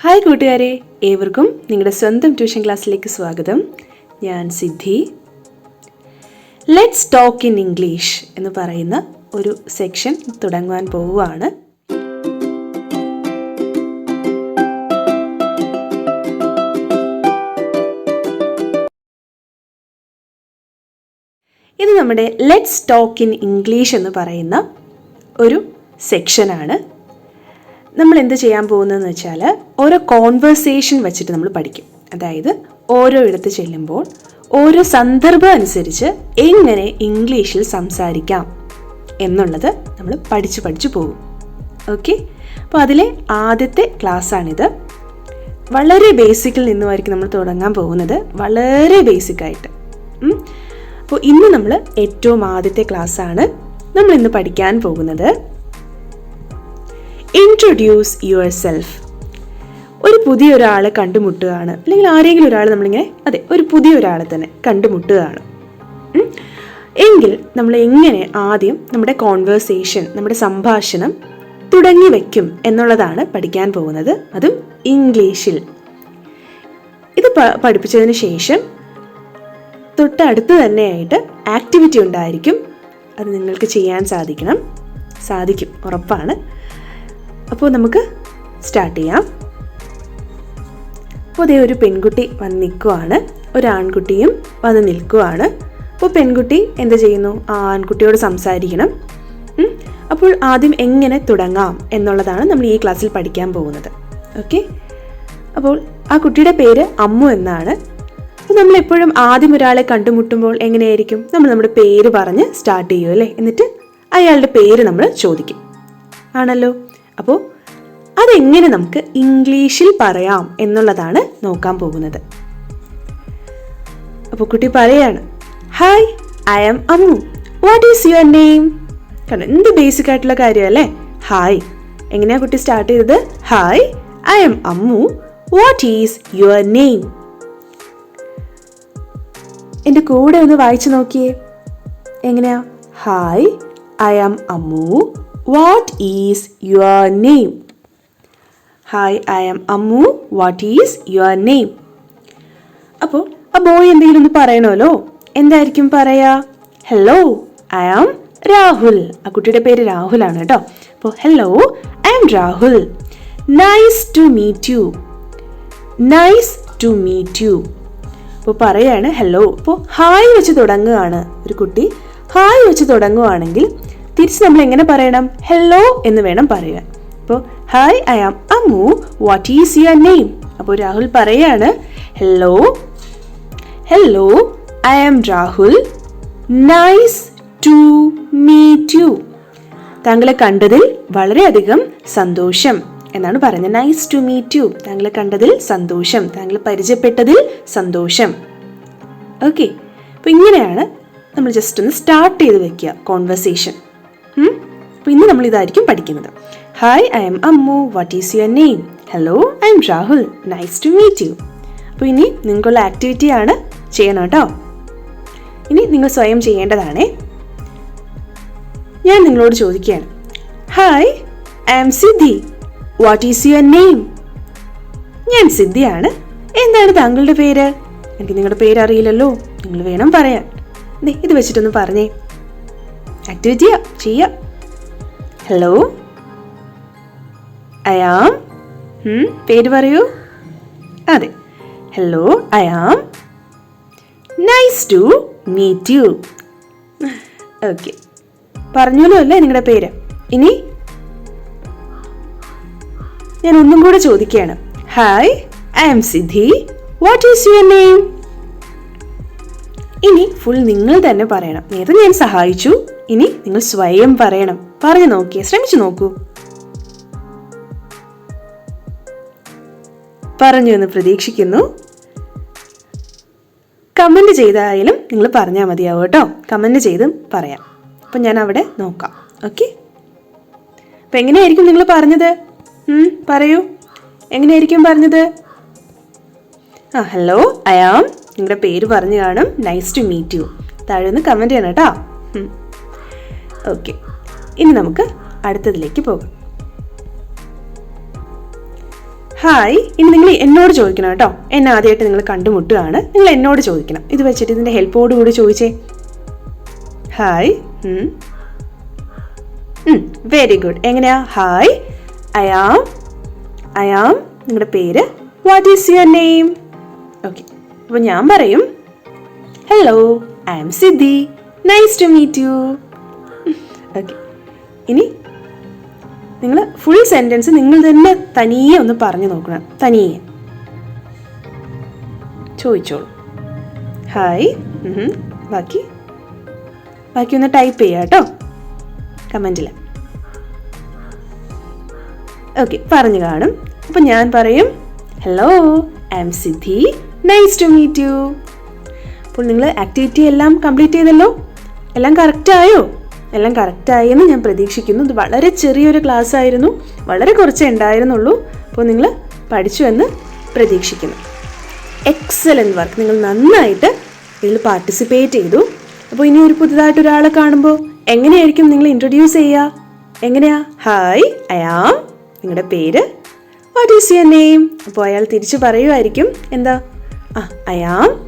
Hi കൂട്ടുകാരെ ഏവർക്കും നിങ്ങളുടെ സ്വന്തം ട്യൂഷൻ ക്ലാസ്സിലേക്ക് സ്വാഗതം. ഞാൻ Siddhi. Let's talk in English എന്ന് പറയുന്ന ഒരു സെക്ഷൻ തുടങ്ങുവാൻ പോവുകയാണ്. ഇത് നമ്മുടെ ലെറ്റ്സ് ടോക്ക് ഇൻ ഇംഗ്ലീഷ് എന്ന് പറയുന്ന ഒരു സെക്ഷനാണ് നമ്മൾ എന്ത് ചെയ്യാൻ പോകുന്നതെന്ന് വെച്ചാൽ ഓരോ കോൺവെർസേഷൻ വെച്ചിട്ട് നമ്മൾ പഠിക്കും. അതായത് ഓരോ ഇടത്ത് ചെല്ലുമ്പോൾ ഓരോ സന്ദർഭം അനുസരിച്ച് എങ്ങനെ ഇംഗ്ലീഷിൽ സംസാരിക്കാം എന്നുള്ളത് നമ്മൾ പഠിച്ചു പഠിച്ചു പോകും. ഓക്കെ അപ്പോൾ അതിലെ ആദ്യത്തെ ക്ലാസ്സാണിത്. വളരെ ബേസിക്കിൽ നിന്നുമായിരിക്കും നമ്മൾ തുടങ്ങാൻ പോകുന്നത്. വളരെ ബേസിക്കായിട്ട് അപ്പോൾ ഇന്ന് നമ്മൾ ഏറ്റവും ആദ്യത്തെ ക്ലാസ്സാണ് നമ്മൾ ഇന്ന് പഠിക്കാൻ പോകുന്നത്. ഇൻട്രൊഡ്യൂസ് യുവർ സെൽഫ് ഒരു പുതിയ ഒരാളെ കണ്ടുമുട്ടുകയാണ്. അല്ലെങ്കിൽ ആരെങ്കിലും ഒരാൾ നമ്മളിങ്ങനെ അതെ ഒരു പുതിയ ഒരാളെ തന്നെ കണ്ടുമുട്ടുകയാണ്. എങ്കിൽ നമ്മൾ എങ്ങനെ ആദ്യം നമ്മുടെ കോൺവേഴ്സേഷൻ നമ്മുടെ സംഭാഷണം തുടങ്ങി വയ്ക്കും എന്നുള്ളതാണ് പഠിക്കാൻ പോകുന്നത്. അതും ഇംഗ്ലീഷിൽ. ഇത് പഠിപ്പിച്ചതിന് ശേഷം തൊട്ടടുത്ത് തന്നെയായിട്ട് ആക്ടിവിറ്റി ഉണ്ടായിരിക്കും. അത് നിങ്ങൾക്ക് ചെയ്യാൻ സാധിക്കണം. സാധിക്കും. ഉറപ്പാണ്. അപ്പോൾ നമുക്ക് സ്റ്റാർട്ട് ചെയ്യാം. അപ്പോൾ അതേ ഒരു പെൺകുട്ടി വന്ന് നിൽക്കുവാണ്. ഒരു ആൺകുട്ടിയും വന്ന് നിൽക്കുവാണ്. അപ്പോൾ പെൺകുട്ടി എന്ത് ചെയ്യുന്നു? ആ ആൺകുട്ടിയോട് സംസാരിക്കണം. അപ്പോൾ ആദ്യം എങ്ങനെ തുടങ്ങാം എന്നുള്ളതാണ് നമ്മൾ ഈ ക്ലാസ്സിൽ പഠിക്കാൻ പോകുന്നത്. ഓക്കെ? അപ്പോൾ ആ കുട്ടിയുടെ പേര് അമ്മു എന്നാണ്. അപ്പോൾ നമ്മൾ എപ്പോഴും ആദ്യം ഒരാളെ കണ്ടുമുട്ടുമ്പോൾ എങ്ങനെയായിരിക്കും? നമ്മൾ നമ്മുടെ പേര് പറഞ്ഞ് സ്റ്റാർട്ട് ചെയ്യും അല്ലേ എന്നിട്ട് അയാളുടെ പേര് നമ്മൾ ചോദിക്കും. ആണല്ലോ? അപ്പോൾ അതെങ്ങനെ നമുക്ക് ഇംഗ്ലീഷിൽ പറയാം എന്നുള്ളതാണ് നോക്കാൻ പോകുന്നത്. അപ്പോൾ കുട്ടി പറയാണ് hi I am Ammu what is your name കാരണം എന്ത് ബേസിക് ആയിട്ടുള്ള കാര്യമല്ലേ? ഹായ് എങ്ങനെയാ കുട്ടി സ്റ്റാർട്ട് ചെയ്തത്? Hi I am Ammu what is your name എന്റെ കൂടെ ഒന്ന് വായിച്ചു നോക്കിയേ. എങ്ങനെയാ? Hi I am Ammu what is your name hi I am Ammu what is your name അപ്പോൾ ആ ബോയ് എന്തെങ്കിലും ഒന്ന് പറയണമല്ലോ? എന്തായിരിക്കും പറയാ? ഹലോ ഐ ആം രാഹുൽ ആ കുട്ടിയുടെ പേര് രാഹുലാണ് കേട്ടോ. അപ്പോൾ hello I am Rahul nice to meet you nice to meet you അപ്പോൾ പറയാണ് ഹലോ അപ്പോൾ ഹായ് വെച്ച് തുടങ്ങുകയാണ് ഒരു കുട്ടി. ഹായ് വെച്ച് തുടങ്ങുകയാണെങ്കിൽ തിരിച്ച് നമ്മൾ എങ്ങനെ പറയണം? ഹലോ എന്ന് വേണം പറയാൻ അപ്പോൾ hi I am Ammu what is your name അപ്പോൾ രാഹുൽ പറയാണ് hello hello I am Rahul nice to meet you താങ്കളെ കണ്ടതിൽ വളരെയധികം സന്തോഷം എന്നാണ് പറയുന്നത്. നൈസ് ടു മീറ്റ് യു താങ്കളെ കണ്ടതിൽ സന്തോഷം. താങ്കളെ പരിചയപ്പെട്ടതിൽ സന്തോഷം. ഓക്കെ അപ്പോൾ ഇങ്ങനെയാണ് നമ്മൾ ജസ്റ്റ് ഒന്ന് സ്റ്റാർട്ട് ചെയ്ത് വെക്കുക. കോൺവെർസേഷൻ അപ്പോൾ ഇന്ന് നമ്മൾ ഇതായിരിക്കും പഠിക്കുന്നത്. Hi I'm Ammu what is your name hello I'm Rahul nice to meet you അപ്പോൾ ഇനി നിങ്ങൾക്കുള്ള ആക്ടിവിറ്റി ആണ് ചെയ്യണം കേട്ടോ. ഇനി നിങ്ങൾ സ്വയം ചെയ്യേണ്ടതാണേ. ഞാൻ നിങ്ങളോട് ചോദിക്കുകയാണ്. Hi I'm Siddhi what is your name ഞാൻ സിദ്ധിയാണ് എന്താണ് താങ്കളുടെ പേര്? എനിക്ക് നിങ്ങളുടെ പേര് അറിയില്ലല്ലോ. നിങ്ങൾ വേണം പറയാൻ. ഇത് വെച്ചിട്ടൊന്ന് പറഞ്ഞേ. ആക്ടിവിറ്റിയാ ചെയ്യാം. ഹലോ അയാം ആം പേര് പറയൂ? അതെ. Hello I am nice to meet you okay പറഞ്ഞല്ലോ അല്ലേ നിങ്ങളുടെ പേര്? ഇനി? ഞാൻ ഒന്നും കൂടെ ചോദിക്കുകയാണ്. Hi I'm Siddhi what is your name ഇനി ഫുൾ നിങ്ങൾ തന്നെ പറയണം. നേരത്തെ ഞാൻ സഹായിച്ചു. ഇനി നിങ്ങൾ സ്വയം പറയണം. പറഞ്ഞു നോക്കിയേ ശ്രമിച്ചു നോക്കൂ. പറഞ്ഞു എന്ന് പ്രതീക്ഷിക്കുന്നു. കമന്റ് ചെയ്തായാലും നിങ്ങൾ പറഞ്ഞാൽ മതിയാവും കേട്ടോ. കമന്റ് ചെയ്തും പറയാം. അപ്പം ഞാൻ അവിടെ നോക്കാം. ഓക്കെ? അപ്പം എങ്ങനെയായിരിക്കും നിങ്ങൾ പറഞ്ഞത്? പറയൂ. എങ്ങനെയായിരിക്കും പറഞ്ഞത്? ആ ഹലോ അയാം നിങ്ങളുടെ പേര് പറഞ്ഞു കാണും. നൈസ് ടു മീറ്റ് യു താഴെ ഒന്ന് കമന്റ് ചെയ്യണം കേട്ടോ. ഓക്കെ ഇനി നമുക്ക് അടുത്തതിലേക്ക് പോകാം. ഹായ് ഇനി നിങ്ങൾ എന്നോട് ചോദിക്കണം കേട്ടോ. എന്നെ ആദ്യമായിട്ട് നിങ്ങൾ കണ്ടുമുട്ടുകയാണ്. നിങ്ങൾ എന്നോട് ചോദിക്കണം. ഇത് വെച്ചിട്ട് ഇതിന്റെ ഹെൽപ്പോട് കൂടി ചോദിച്ചേ. ഹായ് വെരി ഗുഡ് എങ്ങനെയാ? Hi I am I am നിങ്ങളുടെ പേര്? What is your name okay അപ്പോൾ ഞാൻ പറയും hello I'm Siddhi nice to meet you okay ഇനി നിങ്ങൾ ഫുൾ സെന്റൻസ് നിങ്ങൾ തന്നെ തനിയെ ഒന്ന് പറഞ്ഞു നോക്കണം. തനിയെ. ചോദിച്ചോളൂ. ഹായ്. ബാക്കി? ബാക്കി ഒന്ന് ടൈപ്പ് ചെയ്യാം കേട്ടോ. കമന്റിൽ ഓക്കെ പറഞ്ഞു കാണും. അപ്പം ഞാൻ പറയും hello I'm Siddhi nice to meet you അപ്പോൾ നിങ്ങൾ ആക്ടിവിറ്റി എല്ലാം കംപ്ലീറ്റ് ചെയ്തല്ലോ? എല്ലാം കറക്റ്റായോ എല്ലാം കറക്റ്റായി എന്ന് ഞാൻ പ്രതീക്ഷിക്കുന്നു. ഇത് വളരെ ചെറിയൊരു ക്ലാസ് ആയിരുന്നു. വളരെ കുറച്ചേ ഉണ്ടായിരുന്നുള്ളൂ. അപ്പോൾ നിങ്ങൾ പഠിച്ചു എന്ന് പ്രതീക്ഷിക്കുന്നു. എക്സലന്റ് വർക്ക് നിങ്ങൾ നന്നായിട്ട് ഇതിൽ പാർട്ടിസിപ്പേറ്റ് ചെയ്തു. അപ്പോൾ ഇനി ഒരു പുതുതായിട്ട് ഒരാളെ കാണുമ്പോൾ എങ്ങനെയായിരിക്കും നിങ്ങൾ ഇൻട്രൊഡ്യൂസ് ചെയ്യുക? എങ്ങനെയാ? ഹായ് അയാം നിങ്ങളുടെ പേര്? വാട്ട് ഈസ് യുവർ നെയിം അപ്പോൾ അയാൾ തിരിച്ചു പറയുമായിരിക്കും. എന്താ? ആ അയാം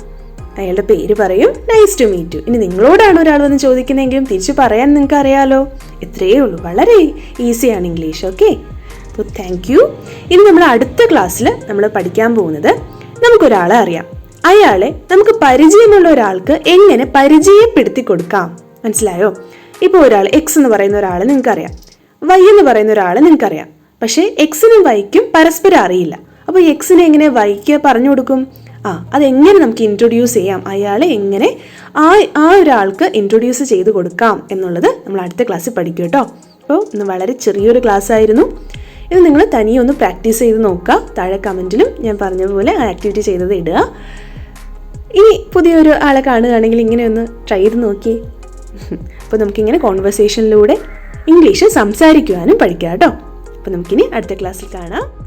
അയാളുടെ പേര് പറയും നൈസ് ടു മീറ്റ് യു ഇനി നിങ്ങളോടാണ് ഒരാൾ വന്ന് ചോദിക്കുന്നതെങ്കിലും തിരിച്ചു പറയാൻ നിങ്ങൾക്ക് അറിയാലോ ഇത്രയേ ഉള്ളൂ. വളരെ ഈസിയാണ് ഇംഗ്ലീഷ് ഓക്കെ അപ്പോൾ താങ്ക് യു ഇനി നമ്മൾ അടുത്ത ക്ലാസ്സിൽ നമ്മൾ പഠിക്കാൻ പോകുന്നത് നമുക്കൊരാളെ അറിയാം. അയാളെ നമുക്ക് പരിചയമുള്ള ഒരാൾക്ക് എങ്ങനെ പരിചയപ്പെടുത്തി കൊടുക്കാം? മനസ്സിലായോ? ഇപ്പോൾ ഒരാൾ എക്സ് എന്ന് പറയുന്ന ഒരാളെ നിങ്ങൾക്കറിയാം. വൈ എന്ന് പറയുന്ന ഒരാളെ നിങ്ങൾക്കറിയാം. പക്ഷേ എക്സിനും വൈക്കും പരസ്പരം അറിയില്ല. അപ്പോൾ എക്സിനെ എങ്ങനെ വൈക്ക് പറഞ്ഞു കൊടുക്കും? ആ അതെങ്ങനെ നമുക്ക് ഇൻട്രൊഡ്യൂസ് ചെയ്യാം? അയാളെ എങ്ങനെ ആ ആ ഒരാൾക്ക് ഇൻട്രൊഡ്യൂസ് ചെയ്ത് കൊടുക്കാം എന്നുള്ളത് നമ്മൾ അടുത്ത ക്ലാസ്സിൽ പഠിക്കും കേട്ടോ. അപ്പോൾ ഇന്ന് വളരെ ചെറിയൊരു ക്ലാസ് ആയിരുന്നു. ഇത് നിങ്ങൾ തനിയെ ഒന്ന് പ്രാക്ടീസ് ചെയ്ത് നോക്കുക. താഴെ കമന്റിലും ഞാൻ പറഞ്ഞതുപോലെ ആ ആക്ടിവിറ്റി ചെയ്തത് ഇടുക. ഇനി പുതിയൊരു ആളെ കാണുകയാണെങ്കിൽ ഇങ്ങനെ ഒന്ന് ട്രൈ ചെയ്ത് നോക്കി അപ്പോൾ നമുക്കിങ്ങനെ കോൺവെർസേഷനിലൂടെ ഇംഗ്ലീഷ് സംസാരിക്കുവാനും പഠിക്കാം കേട്ടോ. അപ്പോൾ നമുക്കിനി അടുത്ത ക്ലാസ്സിൽ കാണാം.